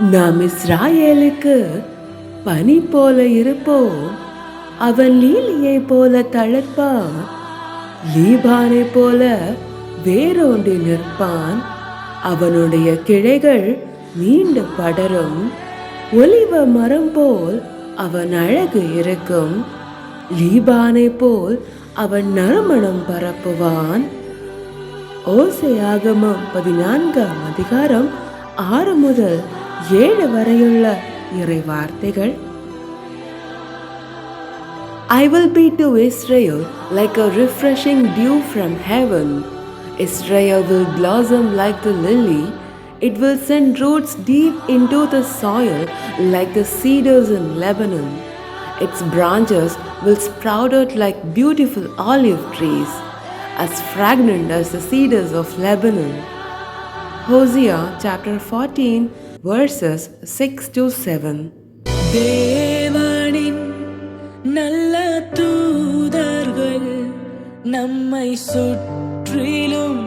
நாம் இஸ்ராயேலுக்கு பனி போல இருப்போம். அவன் லீலியை போல தளர்ப்பான். லீபானை போல வேரோண்டி நிற்பான். அவனுடைய கிளைகள் நீண்டு படரும். ஒலிவ மரம் போல் அவன் அழகு இருக்கும். லீபானை போல் அவன் நறுமணம் பரப்புவான். ஓசையாகமம் பதினான்காம் அதிகாரம் ஆறு முதல் ഏഴ് വരെയുള്ള ഇറൈവാർത്തകൾ I will be to Israel like a refreshing dew from heaven. Israel will blossom like the lily. It will send roots deep into the soil like the cedars in Lebanon. Its branches will sprout out like beautiful olive trees, as fragrant as the cedars of Lebanon. Hosea chapter 14 verses six to seven தேவனின் நல்ல தூதர்கள் நம்மை சுற்றிலும்